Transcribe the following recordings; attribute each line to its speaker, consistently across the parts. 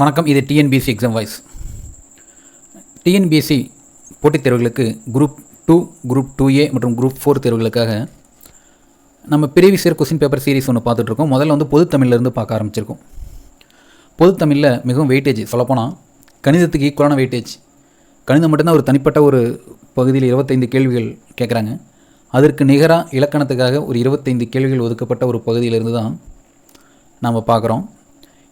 Speaker 1: வணக்கம் இது TNPSC exam voice TNPSC போட்டித் தேர்வுகளுக்கு group two group two A மற்றும் குரூப் ஃபோர் தேர்வுகளுக்காக நம்ம பிரிவி சேர் கொஸ்டின் பேப்பர் சீரிஸ் ஒன்று பார்த்துட்ருக்கோம் முதல்ல வந்து பொதுத்தமிழ்லேருந்து பார்க்க ஆரம்பிச்சிருக்கோம் பொதுத்தமிழில் மிகவும் வெயிட்டேஜ் சொல்லப்போனால் கணிதத்துக்கு ஈக்குவலான வெயிட்டேஜ் கணிதம் மட்டும்தான் ஒரு தனிப்பட்ட ஒரு பகுதியில் இருபத்தைந்து கேள்விகள் கேட்குறாங்க அதற்கு நிகராக இலக்கணத்துக்காக ஒரு இருபத்தைந்து கேள்விகள் ஒதுக்கப்பட்ட ஒரு பகுதியிலிருந்து தான் நாம் பார்க்குறோம்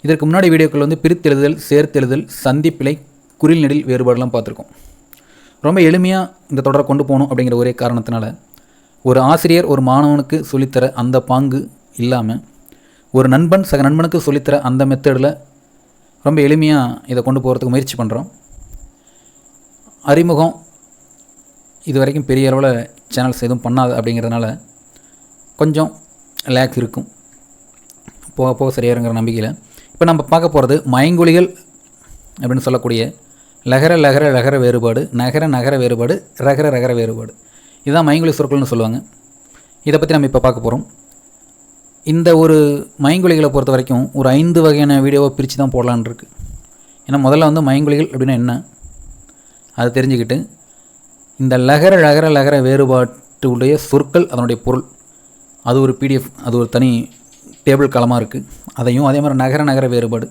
Speaker 1: இதற்கு முன்னாடி வீடியோக்கள் வந்து பிரித்தெழுதல் சேர்த்தெழுதல் சந்திப்பிலை நெடில் வேறுபாடெல்லாம் பார்த்துருக்கோம் ரொம்ப எளிமையாக இந்த தொடரை கொண்டு போகணும் அப்படிங்கிற ஒரே காரணத்தினால ஒரு ஆசிரியர் ஒரு மாணவனுக்கு சொல்லித்தர அந்த பாங்கு இல்லாமல் ஒரு நண்பன் சக நண்பனுக்கு சொல்லித்தர அந்த மெத்தடில் ரொம்ப எளிமையாக இதை கொண்டு போகிறதுக்கு முயற்சி பண்ணுறோம் அறிமுகம் இது வரைக்கும் பெரிய அளவில் சேனல்ஸ் எதுவும் பண்ணாது அப்படிங்கிறதுனால கொஞ்சம் லேக்ஸ் இருக்கும் போக போக சரியாருங்கிற நம்பிக்கையில் இப்போ நம்ம பார்க்க போகிறது மயங்குழிகள் அப்படின்னு சொல்லக்கூடிய லகர லகர லகர வேறுபாடு நகர நகர வேறுபாடு ரகர ரகர வேறுபாடு இதுதான் மயங்குழி சொற்கள்னு சொல்லுவாங்க இதை பற்றி நம்ம இப்போ பார்க்க போகிறோம் இந்த ஒரு மயங்குழிகளை பொறுத்த வரைக்கும் ஒரு ஐந்து வகையான வீடியோவை பிரித்து தான் போடலான் இருக்குது ஏன்னா முதல்ல வந்து மயங்குழிகள் அப்படின்னா என்ன அதை தெரிஞ்சுக்கிட்டு இந்த லகர லகர லகர வேறுபாட்டுடைய சொற்கள் அதனுடைய பொருள் அது ஒரு பிடிஎஃப் அது ஒரு தனி டேபிள் களமாக இருக்குது அதையும் அதே மாதிரி நகர நகர வேறுபாடு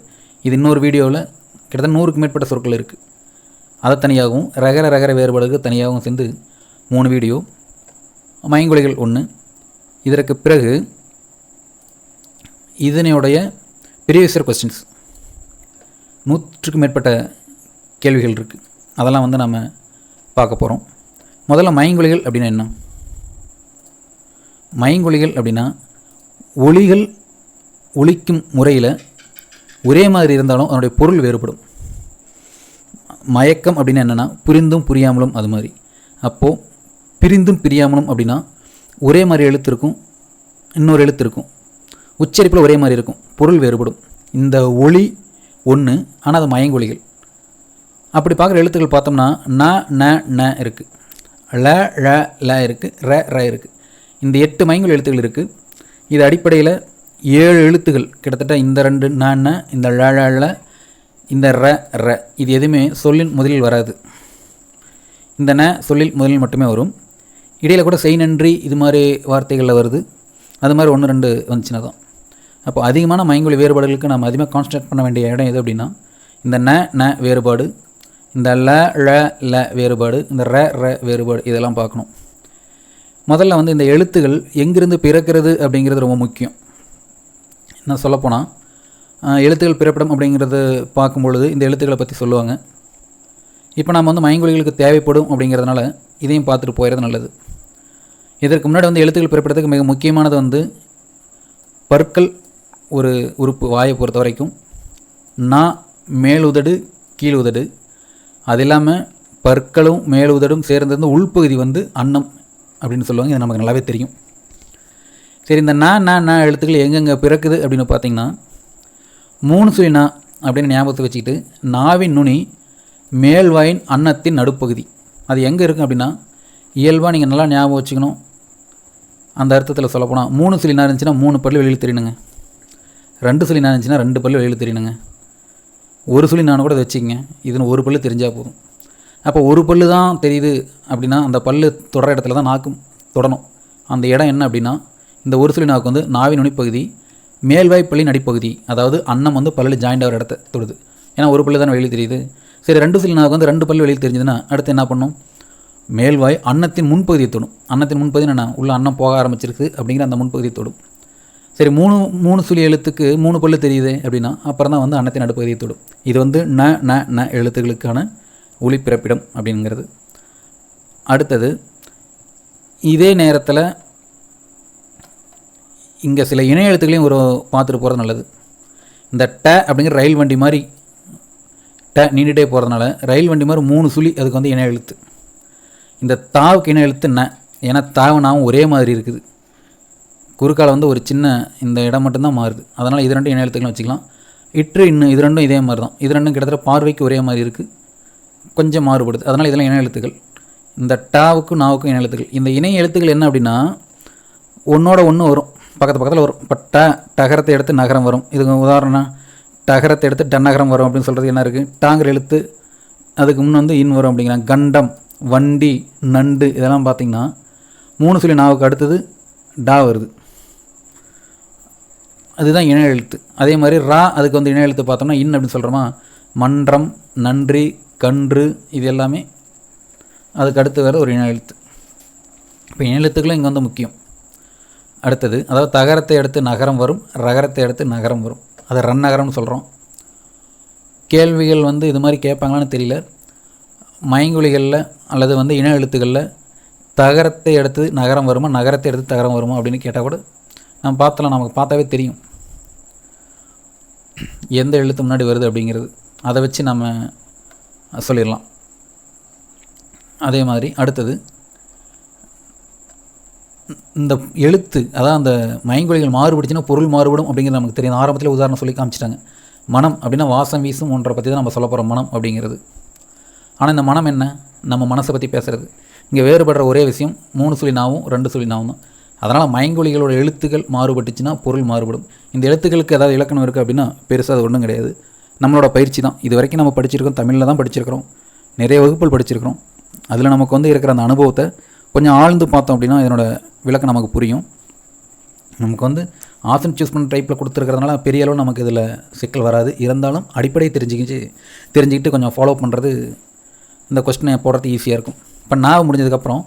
Speaker 1: இது இன்னொரு வீடியோவில் கிட்டத்தட்ட நூறுக்கு மேற்பட்ட சொற்கள் இருக்குது அதை தனியாகவும் ரகர ரகர வேறுபாடுக்கு தனியாகவும் சேர்ந்து மூணு வீடியோ மயங்குலைகள் ஒன்று இதற்கு பிறகு இதனுடைய ப்ரீவியஸர் கொஸ்டின்ஸ் நூற்றுக்கு மேற்பட்ட கேள்விகள் இருக்குது அதெல்லாம் வந்து நம்ம பார்க்க போகிறோம் முதல்ல மயங்குலிகள் அப்படின்னா என்ன மயங்குலிகள் அப்படின்னா ஒளிகள் ஒழிக்கும் முறையில் ஒரே மாதிரி இருந்தாலும் அதனுடைய பொருள் வேறுபடும் மயக்கம் அப்படின்னு என்னென்னா புரிந்தும் புரியாமலும் அது மாதிரி அப்போது பிரிந்தும் பிரியாமலும் அப்படின்னா ஒரே மாதிரி எழுத்து இருக்கும் இன்னொரு எழுத்து இருக்கும் உச்சரிப்பில் ஒரே மாதிரி இருக்கும் பொருள் வேறுபடும் இந்த ஒளி ஒன்று ஆனால் அது மயங்கொலிகள் அப்படி பார்க்குற எழுத்துக்கள் பார்த்தோம்னா ந ந இருக்குது ல ழ ல இருக்குது ர ர இருக்குது இந்த எட்டு மயங்கொழி எழுத்துக்கள் இருக்குது இது அடிப்படையில் ஏழு எழுத்துகள் கிட்டத்தட்ட இந்த ரெண்டு நான் இந்த ழழ இந்த ர ர இது எதுவுமே சொல்லின் முதலில் வராது இந்த ந சொல்லில் முதலில் மட்டுமே வரும் இடையில் கூட செய் நன்றி இது மாதிரி வார்த்தைகளில் வருது அது மாதிரி ஒன்று ரெண்டு வந்துச்சுன்னா தான் அப்போ அதிகமான மயங்கொழி வேறுபாடுகளுக்கு நம்ம அதிகமாக கான்சன்ட்ரேட் பண்ண வேண்டிய இடம் எது அப்படின்னா இந்த ந ந வேறுபாடு இந்த ல ல ல வேறுபாடு இந்த ர ர வேறுபாடு இதெல்லாம் பார்க்கணும் முதல்ல வந்து இந்த எழுத்துகள் எங்கிருந்து பிறக்கிறது அப்படிங்கிறது ரொம்ப முக்கியம் இன்னும் சொல்லப்போனால் எழுத்துக்கள் பிறப்பிடம் அப்படிங்கிறது பார்க்கும்பொழுது இந்த எழுத்துக்களை பற்றி சொல்லுவாங்க இப்போ நாம் வந்து மயங்கொழிகளுக்கு தேவைப்படும் அப்படிங்கிறதுனால இதையும் பார்த்துட்டு போயிடுறது நல்லது இதற்கு முன்னாடி வந்து எழுத்துக்கள் பிறப்பிடத்துக்கு மிக முக்கியமானது வந்து பற்கள் ஒரு உறுப்பு வாயை பொறுத்த வரைக்கும் நா மேலுதடு கீழ் உதடு அது இல்லாமல் பற்களும் மேலுதடும் சேர்ந்திருந்த உள்பகுதி வந்து அன்னம் அப்படின்னு சொல்லுவாங்க இது நமக்கு நல்லாவே தெரியும் சரி இந்த நான் நான் நான் எழுத்துக்கள் எங்கெங்கே பிறக்குது அப்படின்னு பார்த்தீங்கன்னா மூணு சுழினா அப்படின்னு ஞாபகத்தை வச்சுக்கிட்டு நாவின் நுனி மேல்வாயின் அன்னத்தின் நடுப்பகுதி அது எங்கே இருக்குது அப்படின்னா இயல்பாக நீங்கள் நல்லா ஞாபகம் வச்சுக்கணும் அந்த அர்த்தத்தில் சொல்லப்போனால் மூணு சுழினா இருந்துச்சுன்னா மூணு பல்லு வெளியில் தெரியணுங்க ரெண்டு சுழினா இருந்துச்சுன்னா ரெண்டு பல்லு வெளியில் தெரியணுங்க ஒரு சுழி நான் கூட வச்சுக்கங்க இதுன்னு ஒரு பல்லு தெரிஞ்சால் போதும் அப்போ ஒரு பல்லு தான் தெரியுது அப்படின்னா அந்த பல்லு தொடர இடத்துல தான் நாக்கும் தொடணும் அந்த இடம் என்ன அப்படின்னா இந்த உருசுலி நாக்கு வந்து நாவின் நுனிப்பகுதி மேல்வாய் பள்ளி நடிப்பகுதி அதாவது அன்னம் வந்து பல்லில் ஜாயிண்ட் ஆகிற இடத்த தொடுது ஏன்னா ஒரு பள்ளி தானே வெளியில் தெரியுது சரி ரெண்டு சிலி நாக்கு வந்து ரெண்டு பள்ளி வெளியில் தெரிஞ்சதுன்னா அடுத்து என்ன பண்ணும் மேல்வாய் அன்னத்தின் முன்பகுதியை தொடும் அன்னத்தின் முன்பகுதி என்ன உள்ள அன்னம் போக ஆரம்பிச்சிருக்கு அப்படிங்கிற அந்த முன்பகுதியை தொடும் சரி மூணு மூணு சுழி எழுத்துக்கு மூணு பல்லு தெரியுது அப்படின்னா அப்புறம் தான் வந்து அன்னத்தின் நடுப்பகுதியை தொடும் இது வந்து ந ந ந எழுத்துக்களுக்கான ஒளிப்பிறப்பிடம் அப்படிங்கிறது அடுத்தது இதே நேரத்தில் இங்கே சில இணைய எழுத்துக்களையும் ஒரு பார்த்துட்டு போகிறது நல்லது இந்த ட அப்படிங்கிற ரயில் வண்டி மாதிரி ட நீண்டுகிட்டே போகிறதுனால ரயில் வண்டி மாதிரி மூணு சுழி அதுக்கு வந்து இணைய எழுத்து இந்த தாவுக்கு இணைய எழுத்து ந ஏன்னா நாவும் ஒரே மாதிரி இருக்குது குறுக்கால வந்து ஒரு சின்ன இந்த இடம் மட்டும்தான் மாறுது அதனால் இது ரெண்டும் இணைய எழுத்துக்களும் வச்சுக்கலாம் இற்று இன்னும் இது ரெண்டும் இதே மாதிரி தான் இது ரெண்டும் கிட்டத்தட்ட பார்வைக்கு ஒரே மாதிரி இருக்குது கொஞ்சம் மாறுபடுது அதனால் இதெல்லாம் இணைய எழுத்துக்கள் இந்த டாவுக்கும் நாவுக்கும் இணைய எழுத்துக்கள் இந்த இணைய எழுத்துக்கள் என்ன அப்படின்னா ஒன்றோட ஒன்று வரும் பக்கத்து பக்கத்தில் வரும் இப்போ ட டகரத்தை எடுத்து நகரம் வரும் இதுக்கு உதாரணம் டகரத்தை எடுத்து நகரம் வரும் அப்படின்னு சொல்கிறது என்ன இருக்குது டாங்கர் எழுத்து அதுக்கு முன்னே வந்து இன் வரும் அப்படிங்கிறாங்க கண்டம் வண்டி நண்டு இதெல்லாம் பார்த்திங்கன்னா மூணு சொல்லி நாவுக்கு அடுத்தது டா வருது அதுதான் இணையெழுத்து எழுத்து அதே மாதிரி ரா அதுக்கு வந்து இணை எழுத்து பார்த்தோம்னா இன் அப்படின்னு சொல்கிறோமா மன்றம் நன்றி கன்று இது எல்லாமே அதுக்கு அடுத்து வர ஒரு இணையெழுத்து எழுத்து இப்போ இணையெழுத்துக்களும் இங்கே வந்து முக்கியம் அடுத்தது அதாவது தகரத்தை அடுத்து நகரம் வரும் ரகரத்தை அடுத்து நகரம் வரும் அதை ரன் நகரம்னு சொல்கிறோம் கேள்விகள் வந்து இது மாதிரி கேட்பாங்களான்னு தெரியல மயங்குழிகளில் அல்லது வந்து இன எழுத்துக்களில் தகரத்தை எடுத்து நகரம் வருமா நகரத்தை எடுத்து தகரம் வருமா அப்படின்னு கேட்டால் கூட நம்ம பார்த்தலாம் நமக்கு பார்த்தாவே தெரியும் எந்த எழுத்து முன்னாடி வருது அப்படிங்கிறது அதை வச்சு நம்ம சொல்லிடலாம் அதே மாதிரி அடுத்தது இந்த எழுத்து அதான் அந்த மயங்கொழிகள் மாறுபடுச்சுன்னா பொருள் மாறுபடும் அப்படிங்கிறது நமக்கு தெரியும் ஆரம்பத்தில் உதாரணம் சொல்லி காமிச்சிட்டாங்க மனம் அப்படின்னா வாசம் வீசும் ஒன்றை பற்றி தான் நம்ம சொல்ல போகிறோம் மனம் அப்படிங்கிறது ஆனால் இந்த மனம் என்ன நம்ம மனசை பற்றி பேசுகிறது இங்கே வேறுபடுற ஒரே விஷயம் மூணு சொல்லி நாவும் ரெண்டு சொல்லி நாவும் தான் அதனால் மயங்கொழிகளோட எழுத்துக்கள் மாறுபட்டுச்சுன்னா பொருள் மாறுபடும் இந்த எழுத்துக்களுக்கு ஏதாவது இலக்கணம் இருக்குது அப்படின்னா பெருசாக அது ஒன்றும் கிடையாது நம்மளோட பயிற்சி தான் இது வரைக்கும் நம்ம படிச்சிருக்கோம் தமிழில் தான் படிச்சிருக்கிறோம் நிறைய வகுப்புகள் படிச்சிருக்கிறோம் அதில் நமக்கு வந்து இருக்கிற அந்த அனுபவத்தை கொஞ்சம் ஆழ்ந்து பார்த்தோம் அப்படின்னா இதனோட விளக்கம் நமக்கு புரியும் நமக்கு வந்து ஆப்ஷன் சூஸ் பண்ண டைப்பில் கொடுத்துருக்கிறதுனால பெரிய அளவு நமக்கு இதில் சிக்கல் வராது இருந்தாலும் அடிப்படையை தெரிஞ்சுக்கிச்சு தெரிஞ்சுக்கிட்டு கொஞ்சம் ஃபாலோ பண்ணுறது இந்த கொஸ்டினை போடுறது ஈஸியாக இருக்கும் இப்போ நான் முடிஞ்சதுக்கப்புறம்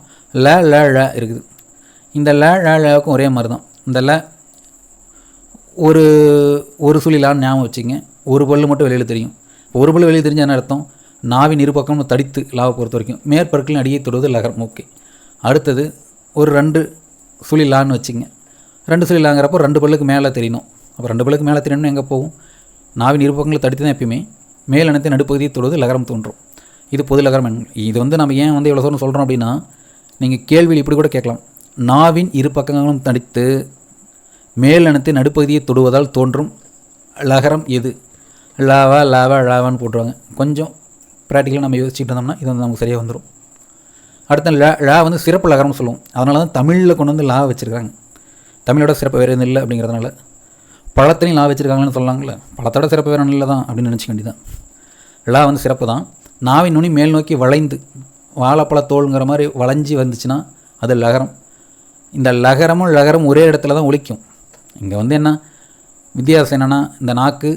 Speaker 1: ல ல ல இருக்குது இந்த ல ல ழக்கும் ஒரே மாதிரி தான் இந்த ல ஒரு ஒரு சுழிலான்னு ஞாபகம் வச்சுங்க ஒரு பல்லு மட்டும் வெளியில் தெரியும் இப்போ ஒரு பல் வெளியில் தெரிஞ்ச என்ன அர்த்தம் நாவின் இருபக்கம் தடித்து லாவை பொறுத்த வரைக்கும் மேற்பொருட்களின் அடியை தொடுவது லகரம் ஓகே அடுத்தது ஒரு ரெண்டு சுழிலான்னு வச்சுங்க ரெண்டு சுழிலாங்கிறப்போ ரெண்டு பல்லுக்கு மேலே தெரியணும் அப்போ ரெண்டு பல்லுக்கு மேலே தெரியணும்னு எங்கே போகும் நாவின் இரு பக்கங்களை தடுத்து தான் எப்பயுமே மேல் இனத்தை நடுப்பகுதியை தொடுவது லகரம் தோன்றும் இது பொது லகரம் இது வந்து நம்ம ஏன் வந்து எவ்வளோ தூரம் சொல்கிறோம் அப்படின்னா நீங்கள் கேள்வியில் இப்படி கூட கேட்கலாம் நாவின் இரு பக்கங்களும் தடித்து மேலனத்தை நடுப்பகுதியை தொடுவதால் தோன்றும் லகரம் எது லாவா லாவா லாவான்னு போட்டுருவாங்க கொஞ்சம் ப்ராக்டிக்கலாக நம்ம யோசிச்சுட்டு இருந்தோம்னா இது வந்து நமக்கு சரியாக வந்துடும் அடுத்த ல ழா வந்து சிறப்பு லகரம்னு சொல்லுவோம் அதனால தான் தமிழில் கொண்டு வந்து லா வச்சுருக்காங்க தமிழோட சிறப்பு வேறு எதுவும் இல்லை அப்படிங்கிறதுனால பழத்திலையும் லா வச்சுருக்காங்கன்னு சொல்லலாங்களே பழத்தோட சிறப்பு வேறு இல்லை தான் அப்படின்னு நினச்சிக்க வேண்டியதான் லா வந்து சிறப்பு தான் நாவின் நுனி மேல் நோக்கி வளைந்து வாழைப்பழ தோளுங்கிற மாதிரி வளைஞ்சி வந்துச்சுன்னா அது லகரம் இந்த லகரமும் லகரம் ஒரே இடத்துல தான் ஒழிக்கும் இங்கே வந்து என்ன வித்தியாசம் என்னென்னா இந்த நாக்கு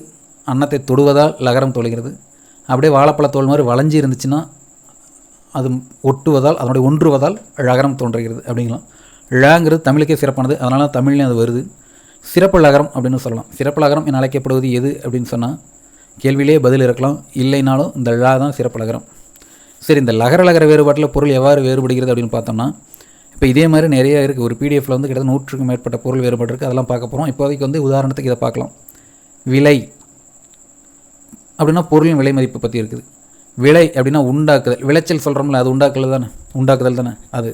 Speaker 1: அன்னத்தை தொடுவதால் லகரம் தொழுகிறது அப்படியே வாழைப்பழ தோல் மாதிரி வளைஞ்சி இருந்துச்சுன்னா அது ஒட்டுவதால் அதனுடைய ஒன்றுவதால் ழகரம் தோன்றுகிறது அப்படிங்களாம் ழங்கிறது தமிழுக்கே சிறப்பானது அதனால தமிழ்லேயும் அது வருது சிறப்பு லகரம் அப்படின்னு சொல்லலாம் சிறப்பு லகரம் என அழைக்கப்படுவது எது அப்படின்னு சொன்னால் கேள்வியிலே பதில் இருக்கலாம் இல்லைனாலும் இந்த ழா தான் சிறப்பு லகரம் சரி இந்த லகர லகர வேறுபாட்டில் பொருள் எவ்வாறு வேறுபடுகிறது அப்படின்னு பார்த்தோம்னா இப்போ இதே மாதிரி நிறைய இருக்குது ஒரு பிடிஎஃப்ல வந்து கிட்டத்தட்ட நூற்றுக்கும் மேற்பட்ட பொருள் வேறுபாடு இருக்குது அதெல்லாம் பார்க்க போகிறோம் இப்போதைக்கு வந்து உதாரணத்துக்கு இதை பார்க்கலாம் விலை அப்படின்னா பொருளின் விலை மதிப்பு பற்றி இருக்குது விளை அப்படின்னா உண்டாக்குதல் விளைச்சல் சொல்கிறோம்ல அது உண்டாக்குதல் தானே உண்டாக்குதல் தானே அது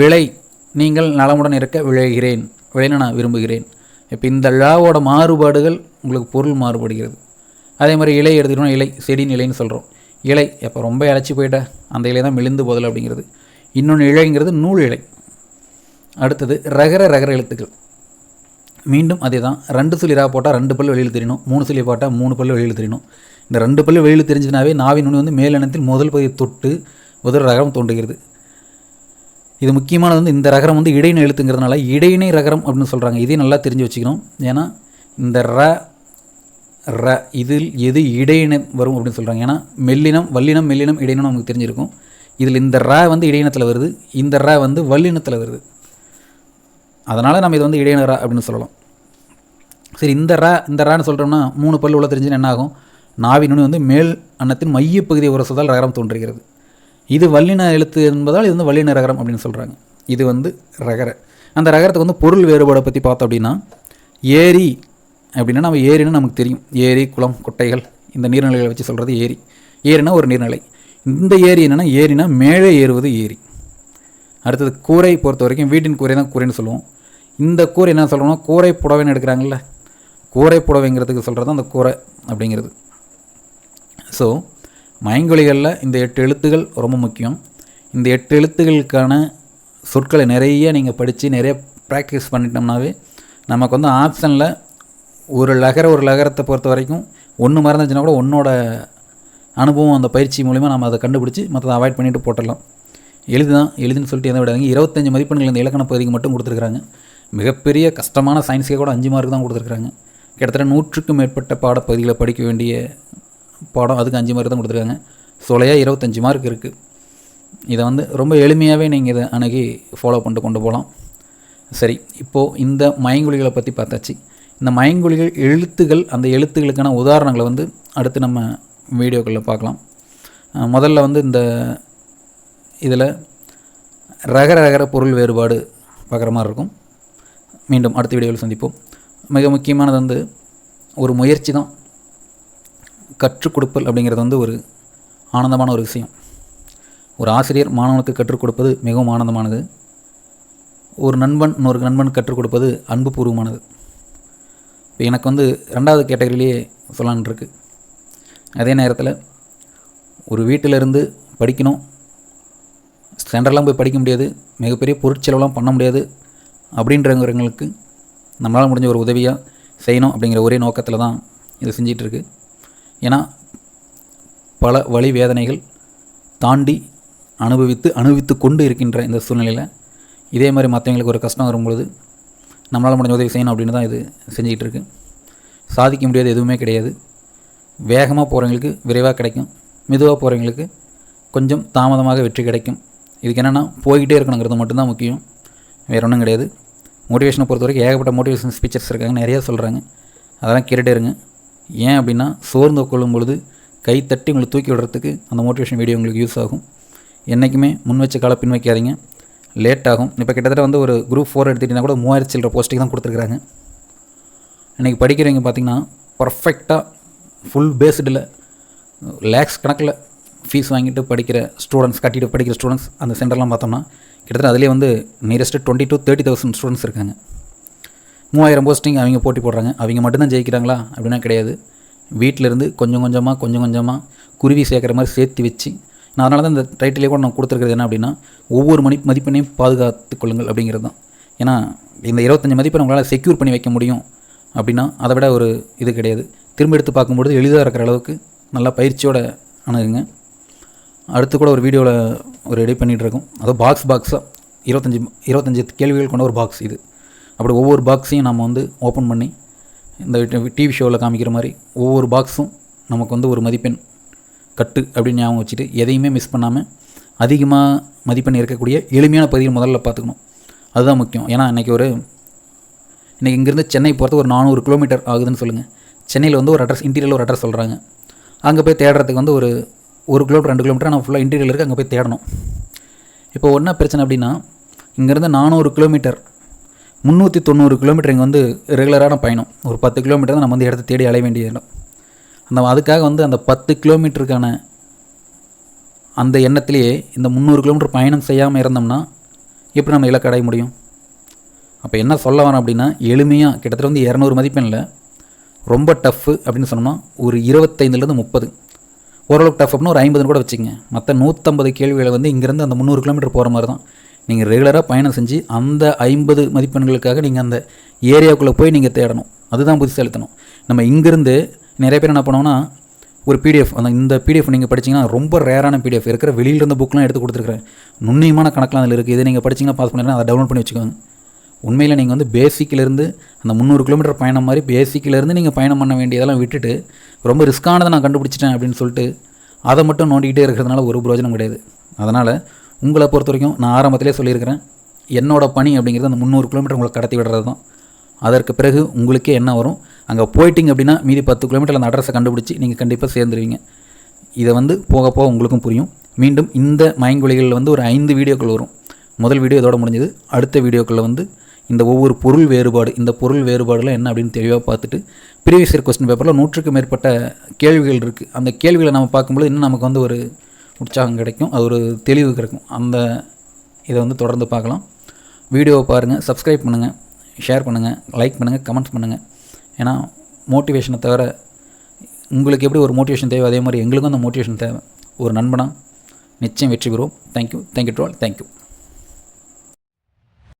Speaker 1: விளை நீங்கள் நலமுடன் இருக்க விளைகிறேன் விளைன்னு நான் விரும்புகிறேன் இப்போ இந்த ழாவோட மாறுபாடுகள் உங்களுக்கு பொருள் மாறுபடுகிறது அதே மாதிரி இலை எடுத்துக்கிட்டோம்னா இலை செடி இலைன்னு சொல்கிறோம் இலை எப்போ ரொம்ப இழைச்சி போயிட்டேன் அந்த இலை தான் மெலிந்து போதல் அப்படிங்கிறது இன்னொன்று இழைங்கிறது நூல் இலை அடுத்தது ரகர ரகர எழுத்துக்கள் மீண்டும் அதே தான் ரெண்டு சொல்லி ரா போட்டால் ரெண்டு பல் வெளியில் தெரியணும் மூணு சுழி போட்டால் மூணு பல் வெளியில் தெரியணும் இந்த ரெண்டு பல்லு வெளியில் தெரிஞ்சினாவே நாவின் நுனி வந்து மேலினத்தில் முதல் பகுதியை தொட்டு முதல் ரகம் தோன்றுகிறது இது முக்கியமானது வந்து இந்த ரகரம் வந்து இடைநிலை எழுத்துங்கிறதுனால இடையினை ரகரம் அப்படின்னு சொல்கிறாங்க இதையும் நல்லா தெரிஞ்சு வச்சுக்கணும் ஏன்னா இந்த ர ர இதில் எது இடையினம் வரும் அப்படின்னு சொல்கிறாங்க ஏன்னா மெல்லினம் வல்லினம் மெல்லினம் இடையினம் நமக்கு தெரிஞ்சிருக்கும் இதில் இந்த ர வந்து இடையினத்தில் வருது இந்த ர வந்து வல்லினத்தில் வருது அதனால் நம்ம இது வந்து இடையின ர அப்படின்னு சொல்லலாம் சரி இந்த ர இந்த ரான்னு சொல்கிறோம்னா மூணு பல்லு உள்ள தெரிஞ்சுன்னு என்ன ஆகும் நாவினுடன் வந்து மேல் அன்னத்தின் மையப்பகுதியை பகுதியை ரகரம் தோன்றுகிறது இது வல்லின எழுத்து என்பதால் இது வந்து வல்லின ரகரம் அப்படின்னு சொல்கிறாங்க இது வந்து ரகர அந்த ரகரத்துக்கு வந்து பொருள் வேறுபாடை பற்றி பார்த்தோம் அப்படின்னா ஏரி அப்படின்னா நம்ம ஏரின்னு நமக்கு தெரியும் ஏரி குளம் குட்டைகள் இந்த நீர்நிலைகளை வச்சு சொல்கிறது ஏரி ஏரினா ஒரு நீர்நிலை இந்த ஏரி என்னென்னா ஏரினா மேலே ஏறுவது ஏரி அடுத்தது கூரை பொறுத்த வரைக்கும் வீட்டின் கூரை தான் கூரைன்னு சொல்லுவோம் இந்த கூரை என்ன சொல்கிறோன்னா கூரை புடவைன்னு எடுக்கிறாங்கல்ல கூரை புடவைங்கிறதுக்கு சொல்கிறது அந்த கூரை அப்படிங்கிறது ஸோ மயங்கொலிகளில் இந்த எட்டு எழுத்துகள் ரொம்ப முக்கியம் இந்த எட்டு எழுத்துகளுக்கான சொற்களை நிறைய நீங்கள் படித்து நிறைய ப்ராக்டிஸ் பண்ணிட்டோம்னாவே நமக்கு வந்து ஆப்ஷனில் ஒரு லகர ஒரு லகரத்தை பொறுத்த வரைக்கும் ஒன்று மறந்துச்சுன்னா கூட ஒன்றோட அனுபவம் அந்த பயிற்சி மூலிமா நம்ம அதை கண்டுபிடிச்சி மற்றதை அவாய்ட் பண்ணிவிட்டு போட்டலாம் எளிது தான் சொல்லிட்டு எதை விடாதீங்க இருபத்தஞ்சு மதிப்பெண்கள் இந்த இலக்கண பகுதிக்கு மட்டும் கொடுத்துருக்காங்க மிகப்பெரிய கஷ்டமான சயின்ஸுக்கே கூட அஞ்சு மார்க் தான் கொடுத்துருக்குறாங்க கிட்டத்தட்ட நூற்றுக்கும் மேற்பட்ட பாடப்பகுதிகளை படிக்க வேண்டிய படம் அதுக்கு அஞ்சு மார்க் தான் கொடுத்துருக்காங்க சொலையாக இருபத்தஞ்சி மார்க் இருக்குது இதை வந்து ரொம்ப எளிமையாகவே நீங்கள் இதை அணுகி ஃபாலோ பண்ணிட்டு கொண்டு போகலாம் சரி இப்போது இந்த மயங்குழிகளை பற்றி பார்த்தாச்சு இந்த மயங்குழிகள் எழுத்துகள் அந்த எழுத்துகளுக்கான உதாரணங்களை வந்து அடுத்து நம்ம வீடியோக்களில் பார்க்கலாம் முதல்ல வந்து இந்த இதில் ரக ரகர பொருள் வேறுபாடு பார்க்குற மாதிரி இருக்கும் மீண்டும் அடுத்த வீடியோவில் சந்திப்போம் மிக முக்கியமானது வந்து ஒரு முயற்சி தான் கற்றுக் கொடுப்பல் அப்படிங்கிறது வந்து ஒரு ஆனந்தமான ஒரு விஷயம் ஒரு ஆசிரியர் மாணவனுக்கு கற்றுக் கொடுப்பது மிகவும் ஆனந்தமானது ஒரு நண்பன் இன்னொரு நண்பன் கற்றுக் கொடுப்பது அன்பு பூர்வமானது இப்போ எனக்கு வந்து ரெண்டாவது கேட்டகரியிலேயே சொல்லான்ருக்கு அதே நேரத்தில் ஒரு வீட்டிலிருந்து படிக்கணும் சென்டர்லாம் போய் படிக்க முடியாது மிகப்பெரிய பொருட்செலவெலாம் பண்ண முடியாது அப்படின்றவங்களுக்கு நம்மளால் முடிஞ்ச ஒரு உதவியாக செய்யணும் அப்படிங்கிற ஒரே நோக்கத்தில் தான் இதை செஞ்சிகிட்ருக்கு ஏன்னா பல வழி வேதனைகள் தாண்டி அனுபவித்து அனுபவித்து கொண்டு இருக்கின்ற இந்த சூழ்நிலையில் இதே மாதிரி மற்றவங்களுக்கு ஒரு கஷ்டம் வரும்பொழுது நம்மளால் முடிஞ்ச உதவி செய்யணும் அப்படின்னு தான் இது செஞ்சுக்கிட்டு இருக்குது சாதிக்க முடியாது எதுவுமே கிடையாது வேகமாக போகிறவங்களுக்கு விரைவாக கிடைக்கும் மெதுவாக போகிறவங்களுக்கு கொஞ்சம் தாமதமாக வெற்றி கிடைக்கும் இதுக்கு என்னென்னா போய்கிட்டே இருக்கணுங்கிறது மட்டும்தான் முக்கியம் வேறு ஒன்றும் கிடையாது மோட்டிவேஷனை பொறுத்த வரைக்கும் ஏகப்பட்ட மோட்டிவேஷன் ஸ்பீச்சர்ஸ் இருக்காங்க நிறையா சொல்கிறாங்க அதெல்லாம் கேட்டுகிட்டே இருங்க ஏன் அப்படின்னா சோர்ந்து கொள்ளும் பொழுது கை தட்டி உங்களை தூக்கி விடுறதுக்கு அந்த மோட்டிவேஷன் வீடியோ உங்களுக்கு யூஸ் ஆகும் என்றைக்குமே முன் வச்ச காலை பின் வைக்காதீங்க லேட் ஆகும் இப்போ கிட்டத்தட்ட வந்து ஒரு குரூப் ஃபோர் எடுத்துகிட்டிங்கன்னா கூட மூவாயிரத்து சில்லற போஸ்ட்டுக்கு தான் கொடுத்துருக்குறாங்க இன்றைக்கி படிக்கிறவங்க பார்த்திங்கன்னா பர்ஃபெக்டாக ஃபுல் பேஸ்டில் லேக்ஸ் கணக்கில் ஃபீஸ் வாங்கிட்டு படிக்கிற ஸ்டூடெண்ட்ஸ் கட்டிட்டு படிக்கிற ஸ்டூடெண்ட்ஸ் அந்த சென்டர்லாம் பார்த்தோம்னா கிட்டத்தட்ட அதிலே வந்து nearest twenty to thirty thousand students இருக்காங்க மூவாயிரம் போஸ்டிங் அவங்க போட்டி போடுறாங்க அவங்க மட்டும்தான் ஜெயிக்கிறாங்களா அப்படின்னா கிடையாது வீட்டிலேருந்து கொஞ்சம் கொஞ்சமாக கொஞ்சம் கொஞ்சமாக குருவி சேர்க்குற மாதிரி சேர்த்து வச்சு நான் அதனால தான் இந்த டைட்டிலே கூட நான் கொடுத்துருக்கிறது என்ன அப்படின்னா ஒவ்வொரு மணி மதிப்பெண்ணையும் பாதுகாத்து கொள்ளுங்கள் அப்படிங்கிறது தான் ஏன்னா இந்த இருபத்தஞ்சி மதிப்பெண் உங்களால் செக்யூர் பண்ணி வைக்க முடியும் அப்படின்னா அதை விட ஒரு இது கிடையாது திரும்ப எடுத்து பார்க்கும்பொழுது எளிதாக இருக்கிற அளவுக்கு நல்லா பயிற்சியோடு அணுகுங்க அடுத்து கூட ஒரு வீடியோவில் ஒரு ரெடி பண்ணிகிட்ருக்கோம் அதாவது பாக்ஸ் பாக்ஸாக இருபத்தஞ்சி இருபத்தஞ்சி கேள்விகள் கொண்ட ஒரு பாக்ஸ் இது அப்படி ஒவ்வொரு பாக்ஸையும் நம்ம வந்து ஓப்பன் பண்ணி இந்த டிவி ஷோவில் காமிக்கிற மாதிரி ஒவ்வொரு பாக்ஸும் நமக்கு வந்து ஒரு மதிப்பெண் கட்டு அப்படின்னு ஞாபகம் வச்சுட்டு எதையுமே மிஸ் பண்ணாமல் அதிகமாக மதிப்பெண் இருக்கக்கூடிய எளிமையான பகுதியில் முதல்ல பார்த்துக்கணும் அதுதான் முக்கியம் ஏன்னா இன்றைக்கி ஒரு இன்றைக்கி இங்கேருந்து சென்னை போகிறது ஒரு நானூறு கிலோமீட்டர் ஆகுதுன்னு சொல்லுங்கள் சென்னையில் வந்து ஒரு அட்ரஸ் இன்டீரியரில் ஒரு அட்ரஸ் சொல்கிறாங்க அங்கே போய் தேடுறதுக்கு வந்து ஒரு ஒரு கிலோமீட்டர் ரெண்டு கிலோமீட்டர் நான் ஃபுல்லாக இன்டீரியரில் இருக்குது அங்கே போய் தேடணும் இப்போ ஒன்றா பிரச்சனை அப்படின்னா இங்கேருந்து நானூறு கிலோமீட்டர் முந்நூற்றி தொண்ணூறு கிலோமீட்டர் இங்கே வந்து ரெகுலரான பயணம் ஒரு பத்து கிலோமீட்டர் தான் நம்ம வந்து இடத்த தேடி அலைய வேண்டிய இடம் அந்த அதுக்காக வந்து அந்த பத்து கிலோமீட்டருக்கான அந்த எண்ணத்திலேயே இந்த முந்நூறு கிலோமீட்டர் பயணம் செய்யாமல் இருந்தோம்னா எப்படி நம்ம இலக்கு அடைய முடியும் அப்போ என்ன சொல்ல வரேன் அப்படின்னா எளிமையாக கிட்டத்தட்ட வந்து இரநூறு மதிப்பெண் இல்லை ரொம்ப டஃப்பு அப்படின்னு சொன்னோம்னா ஒரு இருபத்தைந்துலேருந்து முப்பது ஓரளவுக்கு டஃப் அப்படின்னா ஒரு ஐம்பதுன்னு கூட வச்சுக்கங்க மற்ற நூற்றம்பது கேள்விகளை வந்து இங்கேருந்து அந்த முந்நூறு கிலோமீட்டர் போகிற மாதிரி தான் நீங்கள் ரெகுலராக பயணம் செஞ்சு அந்த ஐம்பது மதிப்பெண்களுக்காக நீங்கள் அந்த ஏரியாவுக்குள்ளே போய் நீங்கள் தேடணும் அதுதான் செலுத்தணும் நம்ம இங்கேருந்து நிறைய பேர் என்ன பண்ணோம்னா ஒரு பிடிஎஃப் அந்த இந்த பிடிஎஃப் நீங்கள் படிச்சிங்கன்னா ரொம்ப ரேரான பிடிஎஃப் இருக்கிற வெளியில் இருந்த புக்கெலாம் எடுத்து கொடுத்துருக்குறேன் நுண்ணியமான கணக்கெலாம் அதில் இருக்குது இதை நீங்கள் படிச்சிங்கன்னா பாஸ் பண்ணிடலாம் அதை டவுன்லோட் பண்ணி வச்சுக்கோங்க உண்மையில் நீங்கள் வந்து பேசிக்கிலேருந்து அந்த முந்நூறு கிலோமீட்டர் பயணம் மாதிரி பேசிக்கிலேருந்து நீங்கள் பயணம் பண்ண வேண்டியதெல்லாம் விட்டுட்டு ரொம்ப ரிஸ்க்கானதை நான் கண்டுபிடிச்சிட்டேன் அப்படின்னு சொல்லிட்டு அதை மட்டும் நோண்டிக்கிட்டே இருக்கிறதுனால ஒரு பிரோஜனம் கிடையாது அதனால் உங்களை பொறுத்த வரைக்கும் நான் ஆரம்பத்திலே சொல்லியிருக்கிறேன் என்னோடய பணி அப்படிங்கிறது அந்த முந்நூறு கிலோமீட்டர் உங்களை கடத்தி விடுறது தான் அதற்கு பிறகு உங்களுக்கே என்ன வரும் அங்கே போயிட்டிங்க அப்படின்னா மீதி பத்து கிலோமீட்டர் அந்த அட்ரஸை கண்டுபிடிச்சி நீங்கள் கண்டிப்பாக சேர்ந்துருவீங்க இதை வந்து போக போக உங்களுக்கும் புரியும் மீண்டும் இந்த மயங்குழிகளில் வந்து ஒரு ஐந்து வீடியோக்கள் வரும் முதல் வீடியோ இதோட முடிஞ்சது அடுத்த வீடியோக்களில் வந்து இந்த ஒவ்வொரு பொருள் வேறுபாடு இந்த பொருள் வேறுபாடுலாம் என்ன அப்படின்னு தெளிவாக பார்த்துட்டு ப்ரீவியஸ் இயர் கொஸ்டின் பேப்பரில் நூற்றுக்கு மேற்பட்ட கேள்விகள் இருக்குது அந்த கேள்விகளை நம்ம பார்க்கும்போது இன்னும் நமக்கு வந்து ஒரு உற்சாகம் கிடைக்கும் அது ஒரு தெளிவு கிடைக்கும் அந்த இதை வந்து தொடர்ந்து பார்க்கலாம் வீடியோவை பாருங்கள் சப்ஸ்கிரைப் பண்ணுங்கள் ஷேர் பண்ணுங்கள் லைக் பண்ணுங்கள் கமெண்ட்ஸ் பண்ணுங்கள் ஏன்னா மோட்டிவேஷனை தவிர உங்களுக்கு எப்படி ஒரு மோட்டிவேஷன் தேவை அதே மாதிரி எங்களுக்கும் அந்த மோட்டிவேஷன் தேவை ஒரு நண்பனாக நிச்சயம் வெற்றி பெறுவோம் thank you thank you to all thank you